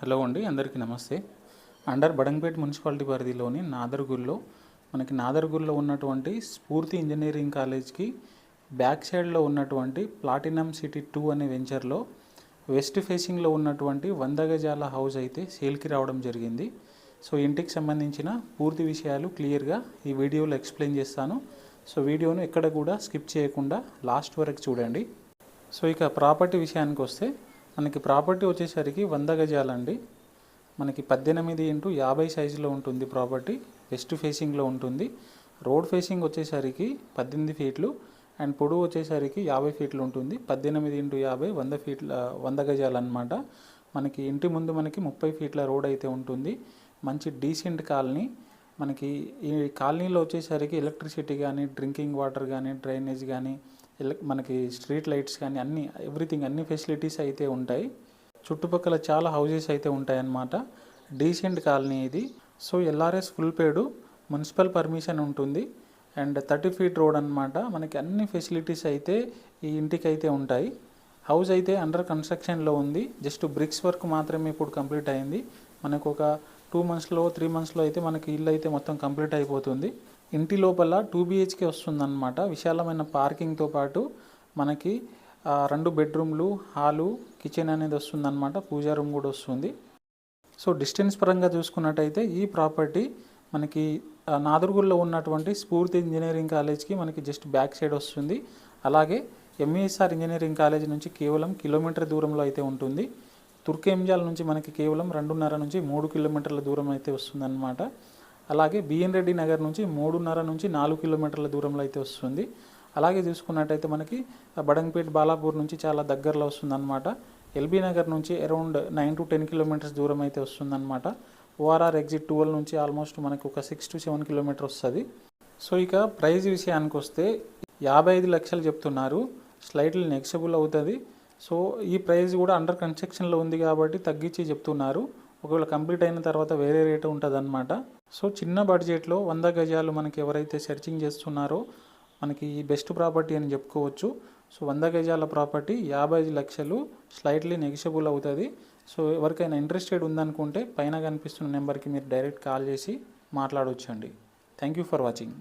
Hello అండి అందరికీ నమస్తే. అండర్ బడంగపేట్ మున్సిపాలిటీ పరిధిలోని నాదర్గుల్లో మనకి నాదర్గుల్లో ఉన్నటువంటి స్ఫూర్తి ఇంజనీరింగ్ కాలేజ్కి బ్యాక్ సైడ్లో ఉన్నటువంటి ప్లాటినం సిటీ టూ అనే వెంచర్లో వెస్ట్ ఫేసింగ్లో ఉన్నటువంటి వంద గజాల హౌస్ అయితే సేల్కి రావడం జరిగింది. సో ఇంటికి సంబంధించిన పూర్తి విషయాలు క్లియర్గా ఈ వీడియోలో ఎక్స్ప్లెయిన్ చేస్తాను. సో వీడియోను ఎక్కడ కూడా స్కిప్ చేయకుండా లాస్ట్ వరకు చూడండి. సో ఇక ప్రాపర్టీ విషయానికి వస్తే మనకి ప్రాపర్టీ వచ్చేసరికి వంద గజాలండి. మనకి పద్దెనిమిది ఇంటూ యాభై సైజులో ఉంటుంది ప్రాపర్టీ వెస్ట్ ఫేసింగ్లో ఉంటుంది. రోడ్ ఫేసింగ్ వచ్చేసరికి పద్దెనిమిది ఫీట్లు అండ్ పొడవు వచ్చేసరికి యాభై ఫీట్లు ఉంటుంది. పద్దెనిమిది ఇంటూ యాభై వంద ఫీట్ల వంద గజాలు అనమాట మనకి ఇంటి ముందు మనకి ముప్పై ఫీట్ల రోడ్ అయితే ఉంటుంది. మంచి డీసెంట్ కాలనీ. మనకి ఈ కాలనీలో వచ్చేసరికి ఎలక్ట్రిసిటీ కానీ డ్రింకింగ్ వాటర్ కానీ డ్రైనేజ్ కానీ మనకి స్ట్రీట్ లైట్స్ కానీ అన్ని ఎవ్రీథింగ్ అన్ని ఫెసిలిటీస్ అయితే ఉంటాయి. చుట్టుపక్కల చాలా హౌజెస్ అయితే ఉంటాయన్నమాట. డీసెంట్ కాలనీ ఇది. So LRS full paid municipal permission ఉంటుంది. అండ్ థర్టీ ఫీట్ రోడ్ అన్నమాట. మనకి అన్ని ఫెసిలిటీస్ అయితే ఈ ఇంటికి అయితే ఉంటాయి. హౌస్ అయితే అండర్ కన్స్ట్రక్షన్లో ఉంది. జస్ట్ బ్రిక్స్ వర్క్ మాత్రమే ఇప్పుడు కంప్లీట్ అయింది. మనకు ఒక టూ మంత్స్లో త్రీ మంత్స్లో అయితే మనకి ఇల్లు అయితే మొత్తం కంప్లీట్ అయిపోతుంది. ఇంటి లోపల టూ బిహెచ్కే వస్తుందన్నమాట. విశాలమైన పార్కింగ్తో పాటు మనకి రెండు బెడ్రూమ్లు హాలు కిచెన్ అనేది వస్తుందన్నమాట. పూజా రూమ్ కూడా వస్తుంది. సో డిస్టెన్స్ పరంగా చూసుకున్నట్టయితే ఈ ప్రాపర్టీ మనకి ఆ, నాదుర్గుల్లో ఉన్నటువంటి స్ఫూర్తి ఇంజనీరింగ్ కాలేజ్కి మనకి జస్ట్ బ్యాక్ సైడ్ వస్తుంది. అలాగే ఎంఈఎస్ఆర్ ఇంజనీరింగ్ కాలేజ్ నుంచి కేవలం కిలోమీటర్ దూరంలో అయితే ఉంటుంది. తుర్కేంజాల్ నుంచి మనకి కేవలం రెండున్నర నుంచి మూడు కిలోమీటర్ల దూరం అయితే వస్తుందన్నమాట. అలాగే బిఎన్ రెడ్డి నగర్ నుంచి మూడున్నర నుంచి నాలుగు కిలోమీటర్ల దూరంలో అయితే వస్తుంది. అలాగే చూసుకున్నట్టయితే మనకి బడంగపేట్ బాలాపూర్ నుంచి చాలా దగ్గరలో వస్తుందన్నమాట. ఎల్బీ నగర్ నుంచి around nine to ten kilometres దూరం అయితే వస్తుందన్నమాట. ఓఆర్ఆర్ ఎగ్జిట్ ట్వెల్వ్ నుంచి ఆల్మోస్ట్ మనకు ఒక సిక్స్ టు సెవెన్ కిలోమీటర్ వస్తుంది. సో ఇక ప్రైజ్ విషయానికి వస్తే యాభై ఐదు లక్షలు చెప్తున్నారు. స్లైట్లీ నెక్సబుల్ అవుతుంది. సో ఈ ప్రైస్ కూడా అండర్ కన్స్ట్రక్షన్లో ఉంది కాబట్టి తగ్గించి చెప్తున్నారు. ఒకవేళ కంప్లీట్ అయిన తర్వాత వేరే రేటు ఉంటుందన్నమాట. సో చిన్న బడ్జెట్లో వంద గజాలు మనకి ఎవరైతే సెర్చింగ్ చేస్తున్నారో మనకి ఈ బెస్ట్ ప్రాపర్టీ అని చెప్పుకోవచ్చు. సో వంద గజాల ప్రాపర్టీ యాభై ఐదు లక్షలు స్లైట్లీ నెగిషబుల్ అవుతుంది. సో ఎవరికైనా ఇంట్రెస్టెడ్ ఉందనుకుంటే పైన కనిపిస్తున్న నెంబర్కి మీరు డైరెక్ట్ కాల్ చేసి మాట్లాడవచ్చండి థ్యాంక్ యూ ఫర్ వాచింగ్